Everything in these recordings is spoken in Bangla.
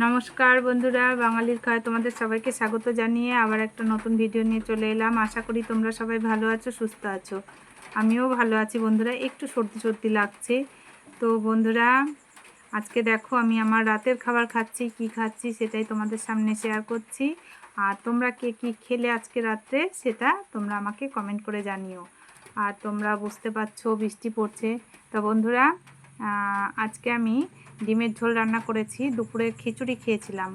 নমস্কার বন্ধুরা, বাঙালির খায় তোমাদের সবাইকে স্বাগত জানিয়ে আবার একটা নতুন ভিডিও নিয়ে চলে এলাম। আশা করি তোমরা সবাই ভালো আছো, সুস্থ আছো। আমিও ভালো আছি বন্ধুরা, একটু সর্দি সর্দি লাগছে। তো বন্ধুরা, আজকে দেখো আমি আমার রাতের খাবার খাচ্ছি, কি খাচ্ছি সেটাই তোমাদের সামনে শেয়ার করছি। আর তোমরা কে কি খেলে আজকে রাত্রে সেটা তোমরা আমাকে কমেন্ট করে জানিও। আর তোমরা বুঝতে পারছ বৃষ্টি পড়ছে। তো বন্ধুরা আজকে আমি ডিমের ঝোল রান্না করেছি, দুপুরে খিচুড়ি খেয়েছিলাম।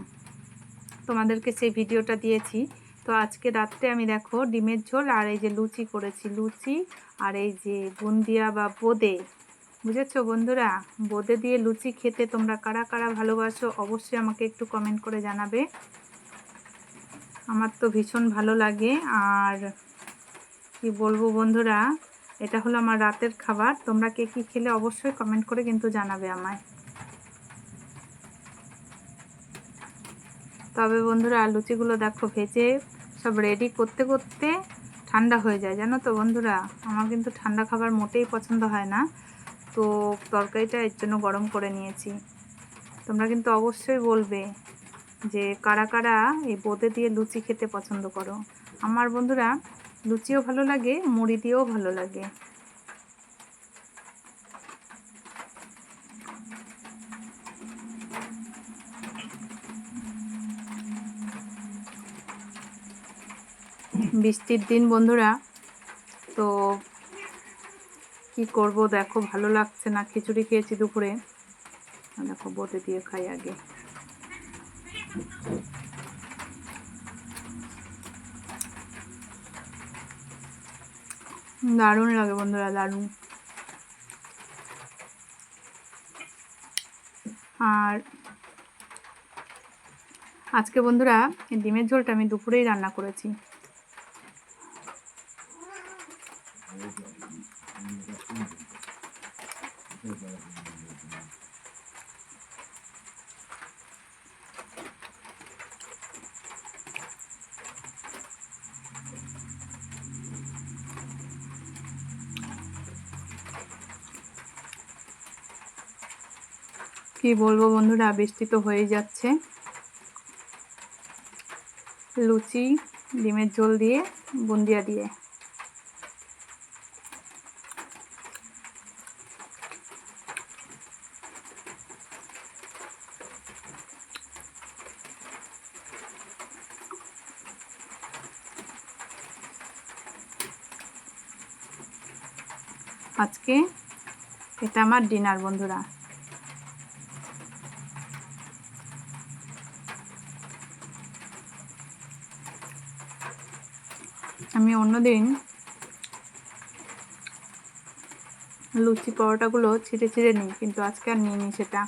তোমাদেরকে সেই ভিডিওটা দিয়েছি। তো আজকে রাত্রে আমি দেখো ডিমের ঝোল আর এই যে লুচি করেছি। লুচি আর এই যে বুন্দিয়া বা বোদে। বুঝেছ বন্ধুরা? বোদে দিয়ে লুচি খেতে তোমরা কারা কারা ভালোবাসো অবশ্যই আমাকে একটু কমেন্ট করে জানাবে। আমার তো ভীষণ ভালো লাগে। আর কি বলব বন্ধুরা? এটা হলো আমার রাতের খাবার। তোমরা কে কী খেলে অবশ্যই কমেন্ট করে কিন্তু জানাবে আমায়। তবে বন্ধুরা, লুচিগুলো দেখো ভেজে সব রেডি করতে করতে ঠান্ডা হয়ে যায়, জানো তো বন্ধুরা? আমার কিন্তু ঠান্ডা খাবার মোটেই পছন্দ হয় না। তো তরকারিটা এর জন্য গরম করে নিয়েছি। তোমরা কিন্তু অবশ্যই বলবে যে কারা কারা এই বোঁদে দিয়ে লুচি খেতে পছন্দ করো। আমার বন্ধুরা লুচিও ভালো লাগে মুড়ি দিয়েও ভালো লাগে। বৃষ্টির দিন, বন্ধুরা। তো কি করব, দেখো, ভালো লাগছে না, খিচুড়ি খেয়েছি দুপুরে। দেখো, বোটে দিয়ে খাই আগে। দারুণ লাগে বন্ধুরা দারুণ। আর আজকে বন্ধুরা ডিমের ঝোলটা আমি দুপুরেই রান্না করেছি। কি বলব বন্ধুরা বৃষ্টি তো হয়েই যাচ্ছে। লুচি, ডিমের ঝোল দিয়ে, বুন্দিয়া দিয়ে। আজকে এটা আমার ডিনার বন্ধুরা। আমি অন্যদিন লুচি পরোটাগুলো ছিঁড়ে ছিঁড়ে নিই, কিন্তু আজকে আর নিইনি সেটা।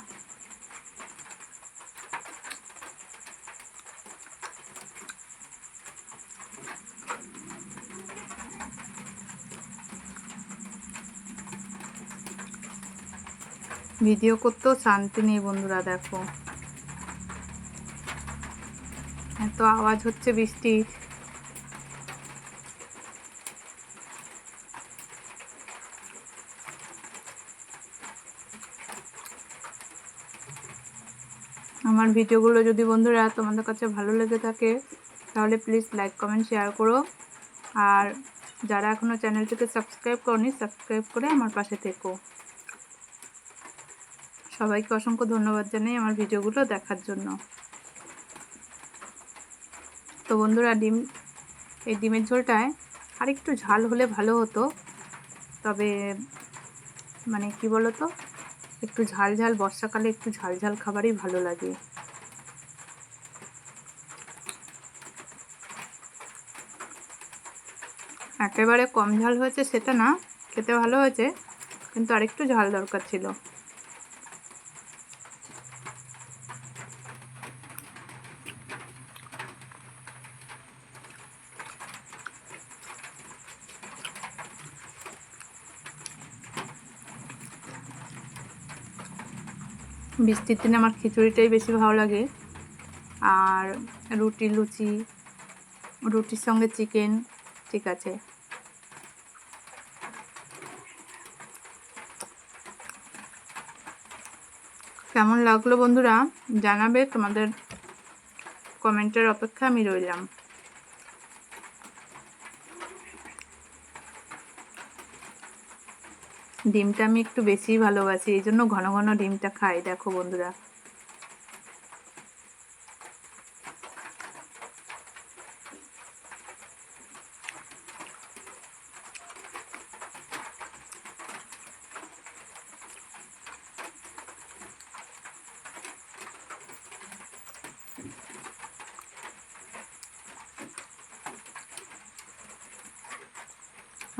ভিডিও করতেও শান্তি নেই বন্ধুরা, দেখো। এত আওয়াজ হচ্ছে বৃষ্টির। আমার ভিডিওগুলো যদি বন্ধুরা তোমাদের কাছে ভালো লেগে থাকে, তাহলে প্লিজ লাইক কমেন্ট শেয়ার করো। আর যারা এখনও চ্যানেলটিকে সাবস্ক্রাইব করনি সাবস্ক্রাইব করে আমার পাশে থেকো। সবাইকে অসংখ্য ধন্যবাদ জানাই আমার ভিডিওগুলো দেখার জন্য। তো বন্ধুরা, ডিম, এই ডিমের ঝোলটায় আর একটু ঝাল হলে ভালো হতো। তবে মানে কি বলো তো একটু ঝাল ঝাল, বর্ষাকালে একটু ঝাল ঝাল খাবারই ভালো লাগে। একেবারে কম ঝাল হয়েছে সেটা না, খেতে ভালো হয়েছে, কিন্তু আরেকটু ঝাল দরকার ছিল। বৃষ্টির দিনে আমার খিচুড়িটাই বেশি ভালো লাগে। আর রুটি, লুচি, রুটির সঙ্গে চিকেন, ঠিক আছে। কেমন লাগল বন্ধুরা? জানাবে তোমাদের কমেন্টের অপেক্ষা আমি রইলাম। ডিমটা আমি একটু বেশিই ভালোবাসি এই জন্য ঘন ঘন ডিমটা খাই। দেখো বন্ধুরা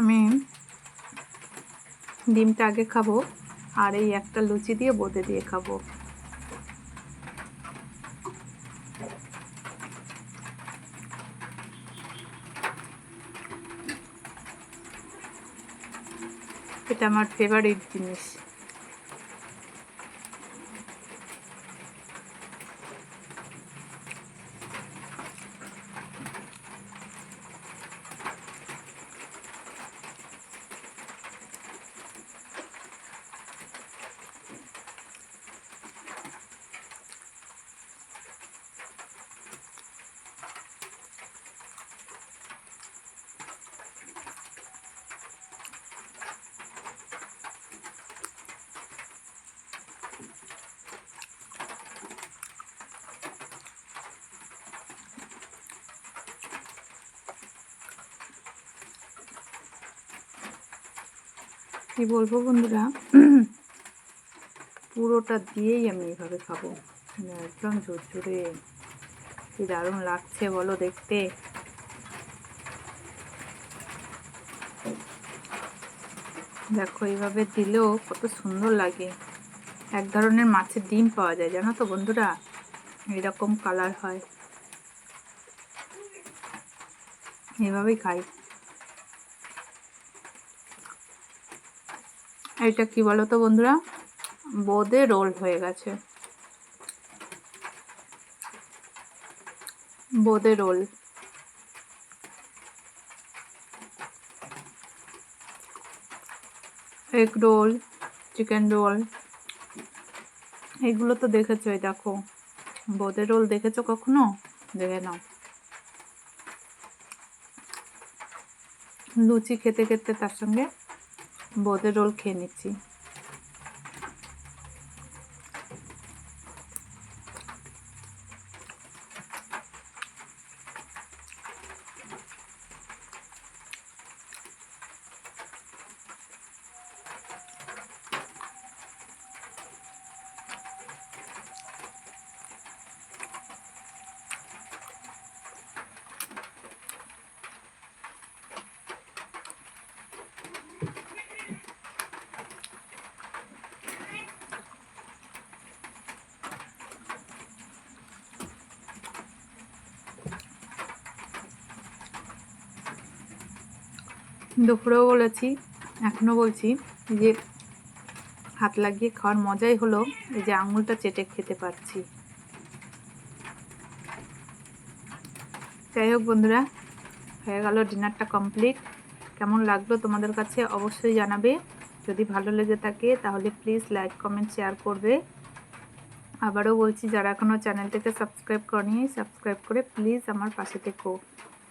আমি ডিমটা আগে খাব, আর এই একটা লুচি দিয়ে বোঁদে দিয়ে খাব। এটা আমার ফেভারিট জিনিস। কি বলব বন্ধুরা? পুরোটা দিয়েই আমি এভাবে খাব। মানে একদম ঝুরঝুরে। কি দারুণ লাগছে বলো দেখতে। দেখো এইভাবে দিলেও কত সুন্দর লাগে। এক ধরনের মাছের ডিম পাওয়া যায়, জানো তো বন্ধুরা? এরকম কালার হয়। এভাবেই খাই। এটা কি বলো তো বন্ধুরা? বোঁদে রোল হয়ে গেছে। বোঁদে roll egg roll chicken roll এগুলো তো দেখেছ, এই দেখো। বোঁদে রোল দেখেছ কখনো? দেখে নাও। লুচি খেতে খেতে তার সঙ্গে বোঁদের রোল খেয়ে নিচ্ছি। দুপুরেও বলেছি এখনও বলছি যে হাত লাগিয়ে খাওয়ার মজাই হলো এই যে আঙুলটা চেটে খেতে পারছি। যাই হোক বন্ধুরা, হয়ে গেল ডিনারটা কমপ্লিট। কেমন লাগল তোমাদের কাছে অবশ্যই জানাবে। যদি ভালো লেগে থাকে তাহলে প্লিজ লাইক, কমেন্ট, শেয়ার করবে। আবারও বলছি, যারা এখনও চ্যানেলটাকে সাবস্ক্রাইব করেনি, সাবস্ক্রাইব করে প্লিজ আমার পাশে থেকো।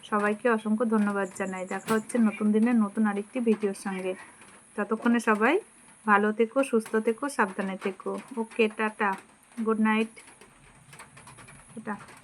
সবাইকে অসংখ্য ধন্যবাদ জানাই। দেখা হচ্ছে নতুন দিনের নতুন আরেকটি ভিডিওর সঙ্গে। ততক্ষণে সবাই ভালো থেকো, সুস্থ থেকো, সাবধানে থেকো। Okay, tata. Good night. Tata.